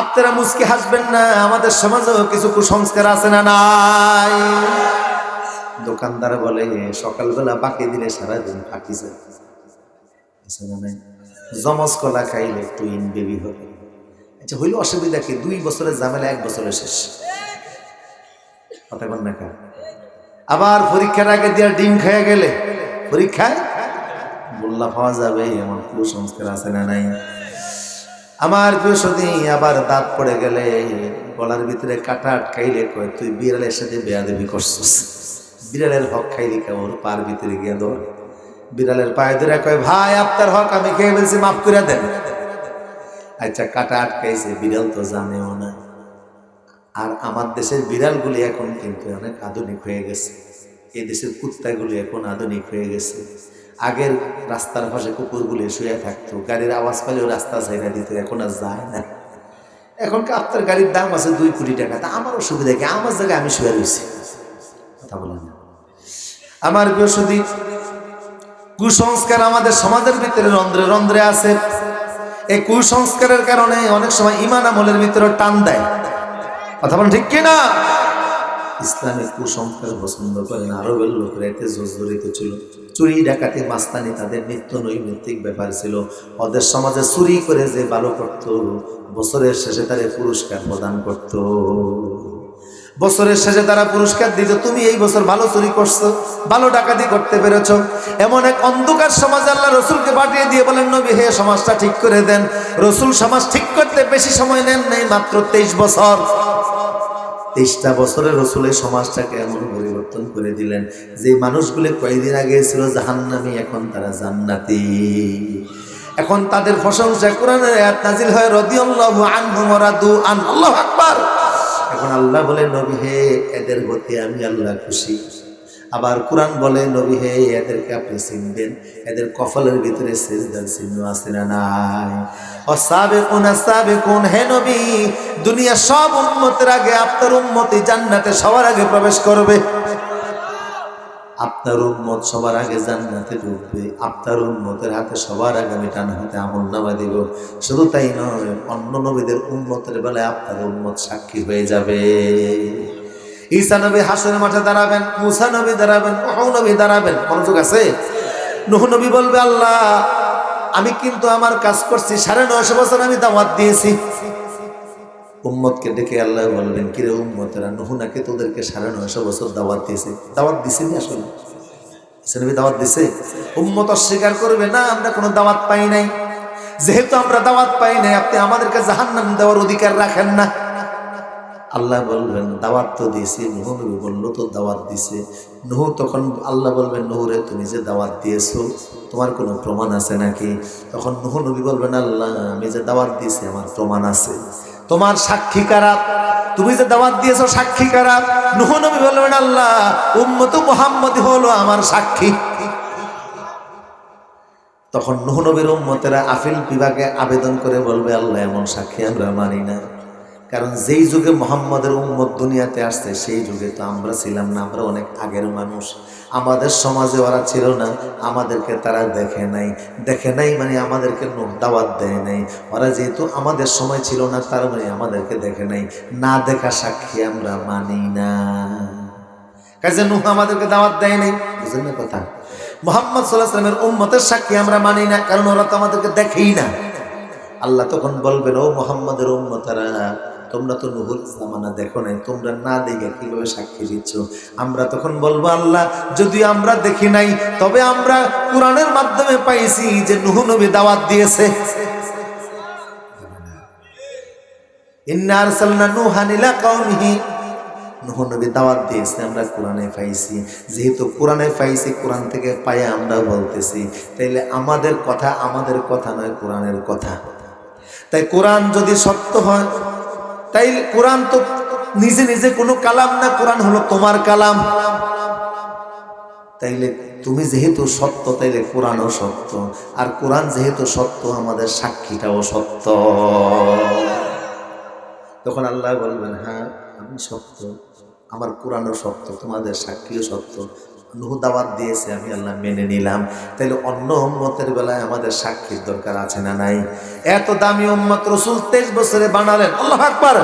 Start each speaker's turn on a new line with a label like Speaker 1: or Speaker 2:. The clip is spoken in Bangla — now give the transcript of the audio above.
Speaker 1: আপনারা মুসকে হাসবেন না, আমাদের সমাজেও কিছু কুসংস্কার আছে না নাই? দোকানদার বলে, সকালবেলা বাকি দিলে সারাদিন ফাঁকি যায় জমজ কলা খাইলে একটু ইন বেবি হবে। আচ্ছা হইলে অসুবিধা কি? দুই বছরের ঝামেলা, এক বছরে শেষ। কথা না? আবার পরীক্ষার আগে দিয়ে ডিম খেয়ে গেলে? পরীক্ষায়? বললা পাওয়া যাবে, এমন কুসংস্কার আছে না নাই? আমার সতী, আবার দাঁত পড়ে গেলে গলার ভিতরে কাটা আটকাইলে কয়, তুই বিড়ালের সাথে বেয়া দেবী করছিস? বিড়ালের হক খাইলি কেমন? পার ভিতরে গিয়ে ধর বিড়ালের পায়ে ধরে কয়, ভাই, আপনার হক আমি খেয়ে বলছি মাফ করে দেন। আচ্ছা কাটা আটকাইছে, বিড়াল তো জানেও না। আর আমার দেশের বিড়ালগুলি এখন কিন্তু অনেক আধুনিক হয়ে গেছে। এই দেশের কুত্তাগুলি এখন আধুনিক হয়ে গেছে। আগের রাস্তার পাশে কুকুরগুলি শুয়ে থাকতো। গাড়ির আওয়াজ পেলেও রাস্তা ছেড়ে দিত, এখন আর যায় না। এখন কি আপনার গাড়ির দাম আছে দুই কোটি টাকা। তা আমার অসুবিধা কি আমার জায়গায় আমি শুয়ে রয়েছি কথা বলেন আমার বৃহস্পতি কুসংস্কার আমাদের সমাজের ভিতরে রন্ধ্রে রন্ধ্রে আছে। এই কুসংস্কারের কারণে অনেক সময় ইমান আমলের ভিতরে টান দেয়। কথা বলেন ঠিক কিনা? ইসলামিক কুসংস্কার পছন্দ করেন আরবের লোকরা, এতে জর্জরিত ছিল চুরি ডাকাতি মাস্তানি তাদের নিত্য নৈমিত্তিক ব্যাপার ছিল। ওদের সমাজে চুরি করে যে ভালো করত, বছরের শেষে তারা পুরস্কার প্রদান করত। বছরের শেষে তারা পুরস্কার দিত, তুমি এই বছর ভালো চুরি করছ ভালো ডাকাতি করতে পেরেছ। এমন এক অন্ধকার সমাজ আল্লাহ রসুলকে পাঠিয়ে দিয়ে বলেন, নবী, হে সমাজটা ঠিক করে দেন। রসুল সমাজ ঠিক করতে বেশি সময় নেন নেই, মাত্র তেইশ বছর। তেইশটা বছরে রসুলের সমাজটাকে এমন পরিবর্তন করে দিলেন যে মানুষগুলি কয়েকদিন আগে ছিল জাহান্নামি, এখন তারা জান্নাতি। এখন তাদের প্রশংসা কোরআনের আয়াত নাজিল হয় রদি রাদিয়াল্লাহু আনহু দু আন আল্লাহ আকবার। এখন আল্লাহ বলে নবী হে, এদের প্রতি আমি আল্লাহ খুশি। আবার কোরআন বলে, নবী, হে, এদেরকে আপনি চিনবেন এদের কফলের ভিতরে সেজদার চিহ্ন আছে না নাই? অসাবেকুন আসাবেকুন হে নবী, দুনিয়া সব উন্মতের আগে আপনার উম্মতি জান্নাতে সবার আগে প্রবেশ করবে। আপনার উন্মত সবার আগে জান্নাতে ঢুকবে। আপনার উন্মতের হাতে সবার আগে আমি টান হাতে আমল নামা দিব। শুধু তাই নয়, অন্য নবীদের উন্মতের বেলায় আপনার উন্মত সাক্ষী হয়ে যাবে। ঈসা নবী হাসনের মাঠে দাঁড়াবেন, মুসা নবী দাঁড়াবেন ওহ নবী দাঁড়াবেন। মনোযোগ আছে? নুহ নবী বলবে, আল্লাহ, আমি কিন্তু আমার কাজ করছি, সাড়ে নয়শো বছর আমি দাওয়াত দিয়েছি। উম্মতকে ডেকে আল্লাহ বলবেন কিরে উম্মতেরা, নুহ নাকি তোদেরকে সাড়ে নয়শো বছর দাওয়াত দিয়েছে? দাওয়াত দিছেনি আসলে। নবী দাওয়াত দিছে? উম্মত অস্বীকার করবে, না, আমরা কোনো দাওয়াত পাই নাই। যেহেতু আমরা দাওয়াত পাই নাই, আপনি আমাদেরকে জাহান্নাম দেওয়ার অধিকার রাখেন না। আল্লাহ বলবেন, দাওয়াত তো দিয়েছি, নুহ নবী বলল তো দাওয়াত দিছে। নুহ তখন আল্লাহ বলবেন, নুহরে তুমি যে দাওয়াত দিয়েছ, তোমার কোনো প্রমাণ আছে নাকি? তখন নুহ নবী বলবেন, আল্লাহ, আমি যে দাওয়াত দিয়েছি, আমার প্রমাণ আছে। তোমার সাক্ষী কারা? তুমি যে দাওয়াত দিয়েছ, সাক্ষী কারা? নুহ নবী বলবেন, আল্লাহ, উম্মত মুহাম্মদ হলো আমার সাক্ষী। তখন নুহ নবীর উম্মতেরা আপিল বিভাগে আবেদন করে বলবে, আল্লাহ, এমন সাক্ষী আমরা মানি না। কারণ যেই যুগে মোহাম্মদের উম্মত দুনিয়াতে আসছে, সেই যুগে তো আমরা ছিলাম না, আমরা অনেক আগের মানুষ। আমাদের সমাজে ওরা ছিল না, আমাদেরকে তারা দেখে নাই। দেখে নাই মানে আমাদেরকে দাওয়াত দেয় নাই। ওরা যেহেতু আমাদের সময় ছিল না, তার মানে আমাদেরকে দেখে নাই। না দেখা সাক্ষী আমরা মানি না। কাজে নুহ আমাদেরকে দাওয়াত দেয় নাই বুঝলেন না কথা। মোহাম্মদ সাল্লাহ উম্মতের সাক্ষী আমরা মানি না, কারণ ওরা তো আমাদেরকে দেখেই না। আল্লাহ তখন বলবেন, ও মোহাম্মদের উম্মতারা তোমরা তো নুহুল জামানা দেখো নাই, তোমরা না দেখে কীভাবে সাক্ষী দিচ্ছ? আমরা তখন বলব, আল্লাহ, যদি আমরা দেখি নাই, তবে আমরা কোরআনের মাধ্যমে পাইছি যে নুহু নবী দাওয়াত দিয়েছে। আমাদের কথা আমাদের কথা নয়, কোরআনের কথা। তাই কোরআন যদি সত্য হয় তাই কোরআন তো নিজে নিজে কোনো কালাম না, কোরআন হলো তোমার কালাম। তাইলে তুমি যেহেতু সত্য, তাইলে কোরআনও সত্য। আর কোরআন যেহেতু সত্য, আমাদের সাক্ষীটাও সত্য। তখন আল্লাহ বলবেন হ্যাঁ আমি সত্য। আমার কোরআনও সত্য, তোমাদের সাক্ষীও সত্য। নুহ দাওয়াত দিয়েছে, আমি আল্লাহ মেনে নিলাম। তাহলে অন্য উম্মতের বেলায় আমাদের সাক্ষীর দরকার আছে না নাই? এত দামি উম্মত রসুল তেইশ বছরে বানালেন, আল্লাহ আকবার।